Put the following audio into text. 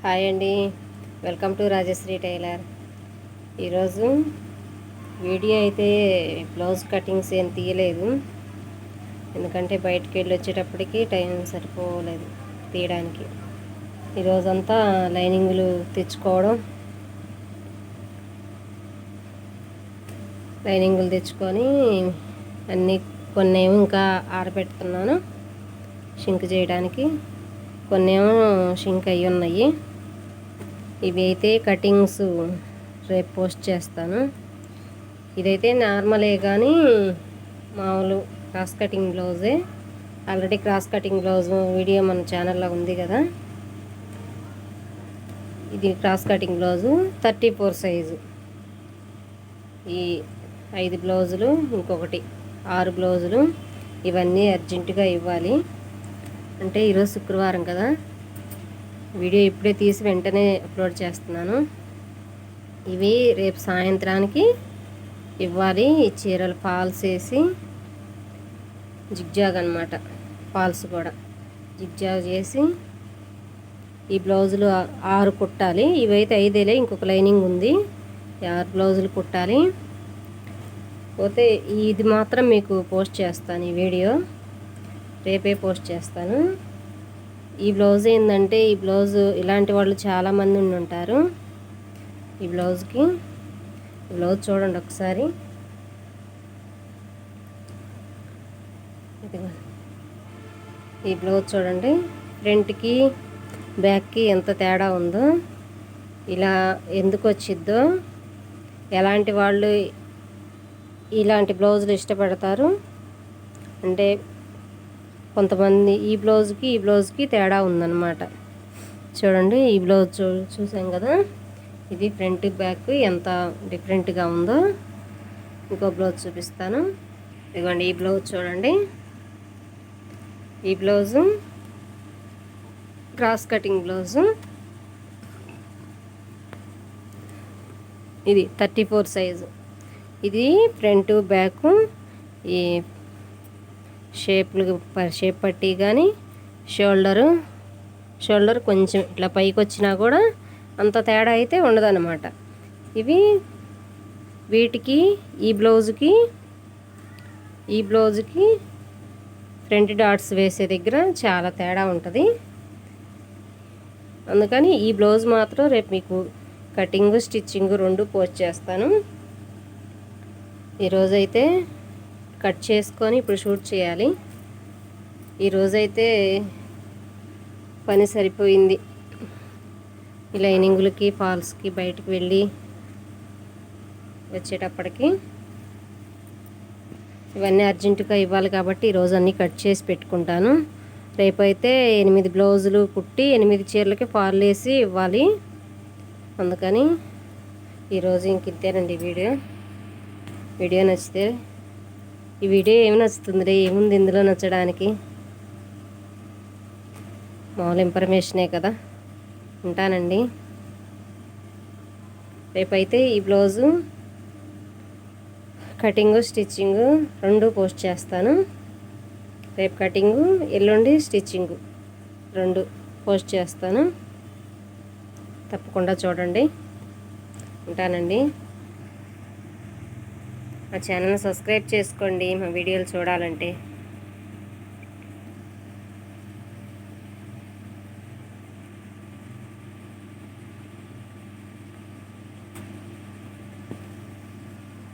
Hi అండి. Welcome to Rajashree tailor. ఈరోజు video అయితే బ్లౌజ్ కటింగ్స్ ఏం తీయలేదు. ఎందుకంటే బయటికి వెళ్ళి వచ్చేటప్పటికి టైం సరిపోలేదు తీయడానికి. ఈరోజంతా లైనింగ్లు తెచ్చుకోవడం లైనింగులు తెచ్చుకొని అన్నీ కొన్ని ఏమో ఇంకా ఆరబెడుతున్నాను షింక్ చేయడానికి. కొన్ని ఏమో షింక్ అయ్యి ఉన్నాయి. ఇవి అయితే కటింగ్స్ రేపు పోస్ట్ చేస్తాను. ఇదైతే నార్మలే కానీ మామూలు cross cutting బ్లౌజే. Already cross cutting blouse video మన ఛానల్లో ఉంది కదా. ఇది cross cutting blouse thirty four size. ఈ ఐదు బ్లౌజులు ఇంకొకటి ఆరు బ్లౌజులు ఇవన్నీ అర్జెంటుగా ఇవ్వాలి. అంటే ఈరోజు శుక్రవారం కదా. వీడియో ఇప్పుడే తీసి వెంటనే అప్లోడ్ చేస్తున్నాను. ఇవి రేపు సాయంత్రానికి ఇవ్వాలి. ఈ చీరలు ఫాల్స్ వేసి జిగ్జాగ్ అనమాట ఫాల్స్ కూడా జిగ్జాగ్ చేసి ఈ బ్లౌజులు ఆరు కుట్టాలి. ఇవైతే ఐదేలే ఇంకొక లైనింగ్ ఉంది. ఆరు బ్లౌజులు కుట్టాలి. పోతే ఇది మాత్రం మీకు పోస్ట్ చేస్తాను ఈ వీడియో. రేపే పోస్ట్ చేస్తాను. ఈ బ్లౌజ్ ఏంటంటే ఈ బ్లౌజ్ ఇలాంటి వాళ్ళు చాలామంది ఉండి ఉంటారు ఈ బ్లౌజ్కి బ్లౌజ్ చూడండి ఒకసారి. ఇదిగో. ఈ బ్లౌజ్ చూడండి. ఫ్రంట్కి బ్యాక్కి ఎంత తేడా ఉందో ఇలా ఎందుకు వచ్చిద్దో ఎలాంటి వాళ్ళు ఇలాంటి బ్లౌజులు ఇష్టపడతారు. అంటే కొంతమంది ఈ బ్లౌజ్కి ఈ బ్లౌజ్కి తేడా ఉందన్నమాట. చూడండి ఈ బ్లౌజ్ చూ చూసాం కదా? ఇది ఫ్రంట్ బ్యాక్ ఎంత డిఫరెంట్గా ఉందో ఇంకో బ్లౌజ్ చూపిస్తాను. ఇదిగోండి ఈ బ్లౌజ్ చూడండి. ఈ బ్లౌజు క్రాస్ కటింగ్ బ్లౌజు. ఇది థర్టీ ఫోర్ సైజు. ఇది ఫ్రంట్ బ్యాక్ ఈ షేప్లు షేప్ పట్టి కానీ షోల్డరు షోల్డర్ కొంచెం ఇట్లా పైకి వచ్చినా కూడా అంత తేడా అయితే ఉండదన్నమాట. ఇవి వీటికి ఈ బ్లౌజ్కి ఈ బ్లౌజ్కి ఫ్రంట్ డాట్స్ వేసే దగ్గర చాలా తేడా ఉంటుంది. అందుకని ఈ బ్లౌజ్ మాత్రం రేపు మీకు కటింగ్ స్టిచ్చింగ్ రెండు పోస్ట్ చేస్తాను. ఈరోజైతే కట్ చేసుకొని ఇప్పుడు షూట్ చేయాలి. ఈరోజైతే పని సరిపోయింది. ఈ లైనింగులకి ఫాల్స్కి బయటకు వెళ్ళి వచ్చేటప్పటికి ఇవన్నీ అర్జెంటుగా ఇవ్వాలి కాబట్టి ఈరోజు అన్నీ కట్ చేసి పెట్టుకుంటాను. రేపైతే ఎనిమిది బ్లౌజులు కుట్టి ఎనిమిది చీరలకి ఫాల్ వేసి ఇవ్వాలి. అందుకని ఈరోజు ఇంక ఇద్దేనండి వీడియో. వీడియో నచ్చితే ఈ వీడియో ఏమి నచ్చుతుంది ఏముంది ఇందులో నచ్చడానికి? మామూలు ఇన్ఫర్మేషనే కదా? ఉంటానండి. రేపైతే ఈ బ్లౌజు కటింగు స్టిచ్చింగు రెండు పోస్ట్ చేస్తాను. రేపు కటింగు ఎల్లుండి స్టిచ్చింగు రెండు పోస్ట్ చేస్తాను. తప్పకుండా చూడండి. ఉంటానండి. మా ఛానల్ని సబ్స్క్రైబ్ చేసుకోండి మా వీడియోలు చూడాలంటే.